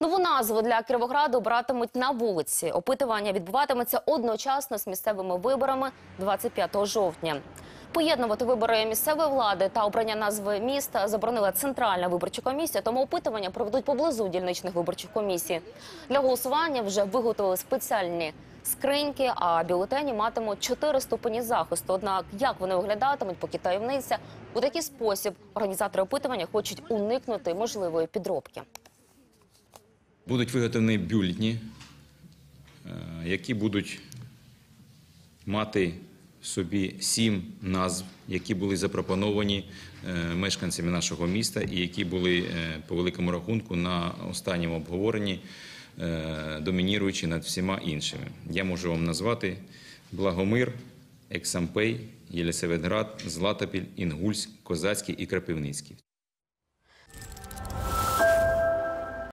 Нову назву для Кіровограду братимуть на вулиці. Опитування відбуватиметься одночасно з місцевими виборами 25 жовтня. Поєднувати вибори місцевої влади та обрання назви міста заборонила центральна виборча комісія, тому опитування проведуть поблизу дільничних виборчих комісій. Для голосування вже виготовили спеціальні скриньки, а бюлетені матимуть чотири ступені захисту. Однак, як вони виглядатимуть, поки таємниця, у такий спосіб організатори опитування хочуть уникнути можливої підробки. Будуть виготовлені бюлетні, е, які будуть мати в собі сім назв, які були запропоновані е, мешканцями нашого міста і які були е, по великому рахунку на останньому обговоренні домініруючи над всіма іншими. Я можу вам назвати Благомир, Ексампей, Єлисаветград, Златопіль, Інгульськ, Козацький і Крапивницький.